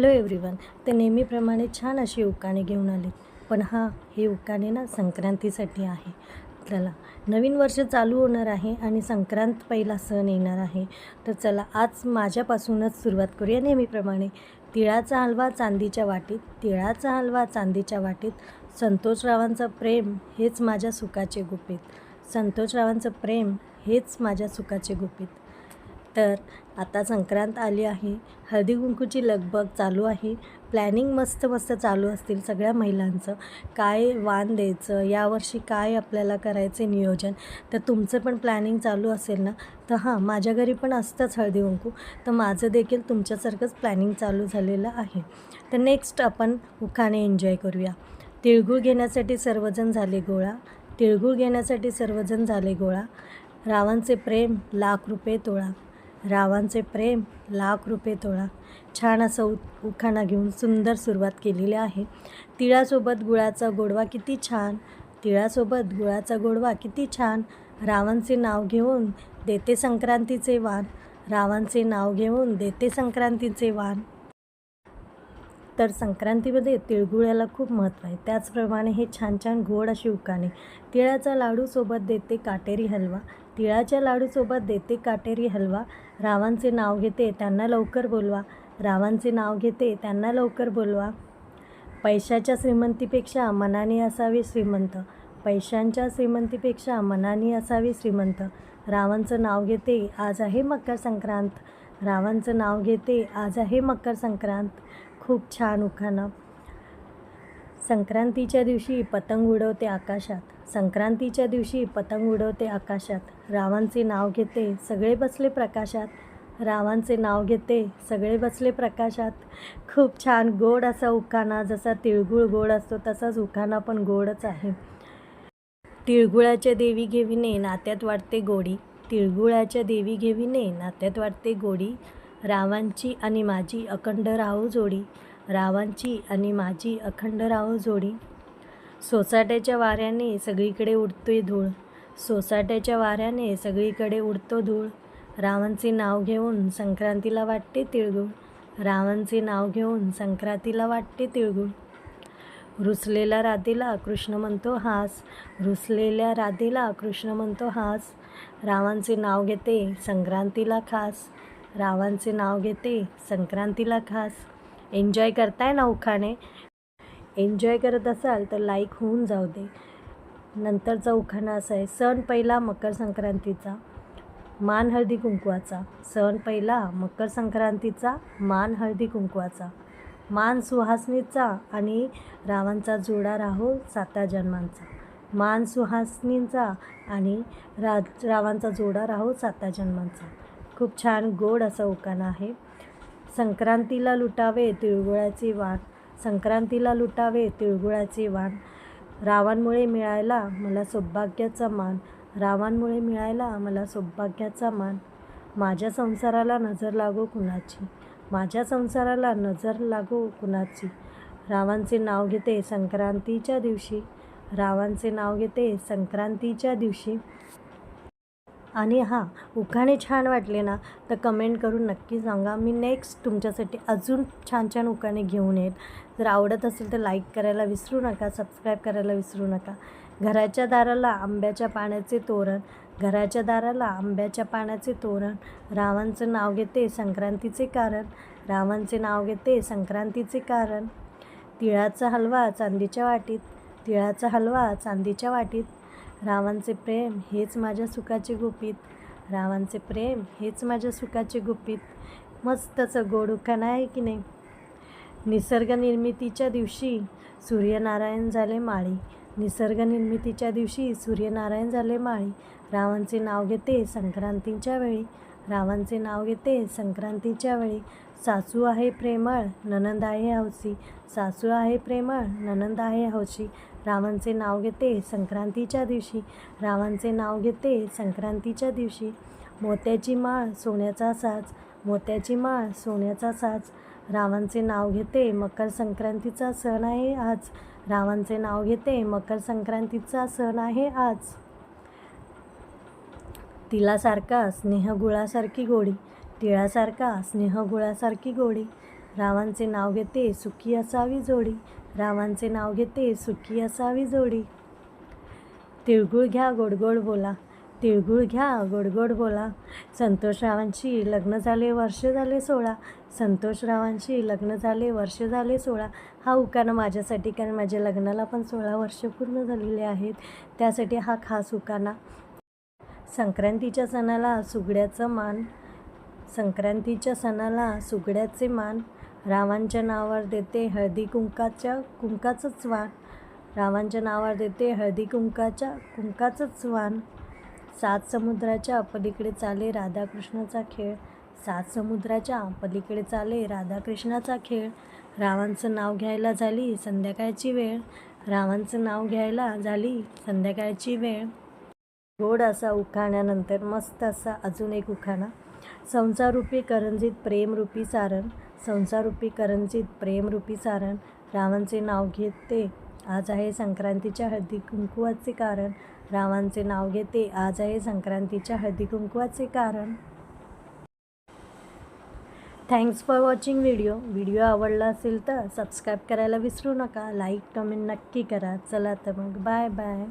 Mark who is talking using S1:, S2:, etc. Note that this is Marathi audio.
S1: हॅलो एव्हरीवन ते नेहमीप्रमाणे छान अशी उकाणे घेऊन आले पण हां हे उकाणे ना संक्रांतीसाठी आहे. चला नवीन वर्ष चालू होणार आहे आणि संक्रांत पहिला सण येणार आहे. तर चला आज माझ्यापासूनच सुरुवात करूया नेहमीप्रमाणे. तिळाचा हलवा चांदीच्या वाटीत तिळाचा हलवा चांदीच्या वाटीत. संतोषरावांचं प्रेम हेच माझ्या सुखाचे गुपित. संतोषरावांचं प्रेम हेच माझ्या सुखाचे गुपित. तर आता संक्रांत आली आहे. हळदी कुंकूची लगबग चालू आहे. प्लॅनिंग मस्त मस्त चालू असतील सगळ्या महिलांचं. काय वाण द्यायचं? यावर्षी काय आपल्याला करायचे नियोजन? तर तुमचं पण प्लॅनिंग चालू असेल ना? तर हां माझ्या घरी पण असतंच हळदी कुंकू. तर माझं देखील तुमच्यासारखंच प्लॅनिंग चालू झालेलं आहे. तर नेक्स्ट आपण उखाणे एन्जॉय करूया. तिळगुळ घेण्यासाठी सर्वजण झाले गोळा. तिळगुळ घेण्यासाठी सर्वजण झाले गोळा. रावांचे प्रेम लाख रुपये तोळा. रावांचे प्रेम लाख रुपये तोळा. छान असं उ उखाणा घेऊन सुंदर सुरुवात केलेली आहे. तिळासोबत गुळाचा गोडवा किती छान. तिळासोबत गुळाचा गोडवा किती छान. रावांचे नाव घेऊन देते संक्रांतीचे वाण. रावांचे नाव घेऊन देते संक्रांतीचे वाण. तर संक्रांतीमध्ये तिळगुळ्याला खूप महत्त्व आहे. त्याचप्रमाणे हे छान छान गोड अशी उकाणे तिळाचा लाडूसोबत देते काटेरी हलवा. तिळाच्या लाडूसोबत देते काटेरी हलवा. रावांचे नाव घेते त्यांना लवकर बोलवा. रावांचे नाव घेते त्यांना लवकर बोलवा. पैशाच्या श्रीमंतीपेक्षा मनाने असावे श्रीमंत. पैशांच्या श्रीमंतीपेक्षा मनाने असावे श्रीमंत. रावांचं नाव घेते आज आहे मकर संक्रांत. रावांचं नाव घेते आज आहे मकर संक्रांत. खूप छान उखाणं. संक्रांतीच्या दिवशी पतंग उडवते आकाशात. संक्रांतीच्या दिवशी पतंग उडवते आकाशात. रावांचे नाव घेते सगळे बसले प्रकाशात. रावांचे नाव घेते सगळे बसले प्रकाशात. खूप छान गोड असा उखाणा जसा तिळगुळ गोड असतो तसाच उखाणा पण गोडच आहे. तिळगुळाच्या देवी घेवीने नात्यात वाटते गोडी. तिळगुळाच्या देवी घेवीने नात्यात वाटते गोडी. रावांची आणि माझी अखंड राहू जोडी. रावांची आणि माझी अखंड राहू जोडी. सोसाट्याच्या वाऱ्याने सगळीकडे उडतोय धूळ. सोसाट्याच्या वाऱ्याने सगळीकडे उडतो धूळ. रावांचे नाव घेऊन संक्रांतीला वाटते तिळगुळ. रावणचे नाव घेऊन संक्रांतीला वाटते तिळगुळ. रुसलेल्या राधेला कृष्ण म्हणतो हास. रुसलेल्या राधेला कृष्ण म्हणतो हास. रावांचे नाव घेते संक्रांतीला खास. रावांचे नाव घेते संक्रांतीला खास. एन्जॉय करताय ना उखाणे? एन्जॉय करत असाल तर लाईक होऊन जाऊ दे. नंतरचा उखाणा असा आहे सण पहिला मकर संक्रांतीचा मान हळदी कुंकवाचा. सण पहिला मकर संक्रांतीचा मान हळदी कुंकवाचा. मान सुहासनीचा आणि रावांचा जोडा राहो साता जन्मांचा. मान सुहासनींचा आणि रा रावांचा जोडा राहो साता जन्मांचा. खूप छान गोड असा उखाणा आहे. संक्रांतीला लुटावे तिळगुळाची वाट संक्रांतीला लुटावे तिळगुळाचे वाण. रावांमुळे मिळायला मला सौभाग्याचा मान. रावांमुळे मिळायला मला सौभाग्याचा मान. माझ्या संसाराला नजर लागो कुणाची? माझ्या संसाराला नजर लागो कुणाची? रावांचे नाव घेते संक्रांतीच्या दिवशी. रावांचे नाव घेते संक्रांतीच्या दिवशी. आणि हां उखाणे छान वाटले ना तर कमेंट करून नक्की सांगा. मी नेक्स्ट तुमच्यासाठी अजून छान छान उखाणे घेऊन येत जर आवडत असेल तर लाईक करायला विसरू नका सबस्क्राईब करायला विसरू नका. घराच्या दाराला आंब्याच्या पाण्याचे तोरण घराच्या दाराला आंब्याच्या पाण्याचे तोरण. रावांचं नाव घेते संक्रांतीचे कारण रावांचे नाव घेते संक्रांतीचे कारण. तिळाचा हलवा चांदीच्या वाटीत तिळाचा हलवा चांदीच्या वाटीत. रावांचे प्रेम हेच माझ्या सुखाचे गुपित. रावांचे प्रेम हेच माझ्या सुखाचे गुपित. मस्तचं गोड आहे की नाही? निसर्ग निर्मितीच्या दिवशी सूर्यनारायण झाले माळी. निसर्ग निर्मितीच्या दिवशी सूर्यनारायण झाले माळी. रावांचे नाव घेते संक्रांतीच्या वेळी. रावांचे नाव घेते. संक्रांतीच्या वेळी सासू आहे प्रेमळ ननंद आहे हौशी. सासू आहे प्रेमळ ननंद आहे हौशी. रावांचे नाव घेते संक्रांतीच्या दिवशी. रावांचे नाव घेते संक्रांतीच्या दिवशी. मोत्याची माळ सोन्याचा साज. मोत्याची माळ सोन्याचा साज. रावांचे नाव घेते मकर संक्रांतीचा सण आहे आज. रावांचे नाव घेते मकर संक्रांतीचा सण आहे आज. तिलासारखा स्नेहगुळासारखी गोडी. तिळासारखा स्नेहगुळासारखी गोडी. रावांचे नाव घेते सुखी असावी जोडी. रावांचे नाव घेते सुखी असावी जोडी. तिळगुळ घ्या गोडगोड बोला. तिळगुळ घ्या गोडगोड बोला. संतोषरावांशी लग्न झाले वर्ष झाले सोळा. संतोषरावांशी लग्न झाले वर्ष झाले सोळा. हा उकाणा माझ्यासाठी कारण माझ्या लग्नाला पण सोळा वर्ष पूर्ण झालेले आहेत. त्यासाठी हा खास उकाणा संक्रांतीच्या सणाला सुगड्याचं मान संक्रांतीच्या सणाला सुगड्याचे मान रावांच्या नावावर देते हळदी कुंकाच्या कुंकाचंच वाण रावांच्या नावावर देते हळदी कुंकाच्या कुंकाचंच वाण. सात समुद्राच्या पलीकडे चाले राधाकृष्णाचा खेळ सात समुद्राच्या पलीकडे चाले राधाकृष्णाचा खेळ. रावांचं नाव घ्यायला झाली संध्याकाळची वेळ रावांचं नाव घ्यायला झाली संध्याकाळची वेळ. गोड असा उखाण्यानंतर मस्त असा अजून एक उखाणा. संसारूपी करंजीत प्रेमरूपी सारण. संसारूपी करंजीत प्रेमरूपी सारण. रावांचे नाव घेते आज आहे संक्रांतीच्या हळदी कुंकुवाचे कारण. रावांचे नाव घेते आज आहे संक्रांतीच्या हळदी कुंकुवाचे कारण. Thanks for watching video video आवडला असेल तर सबस्क्राईब करायला विसरू नका. लाईक कमेंट नक्की करा. चला तर मग. Bye bye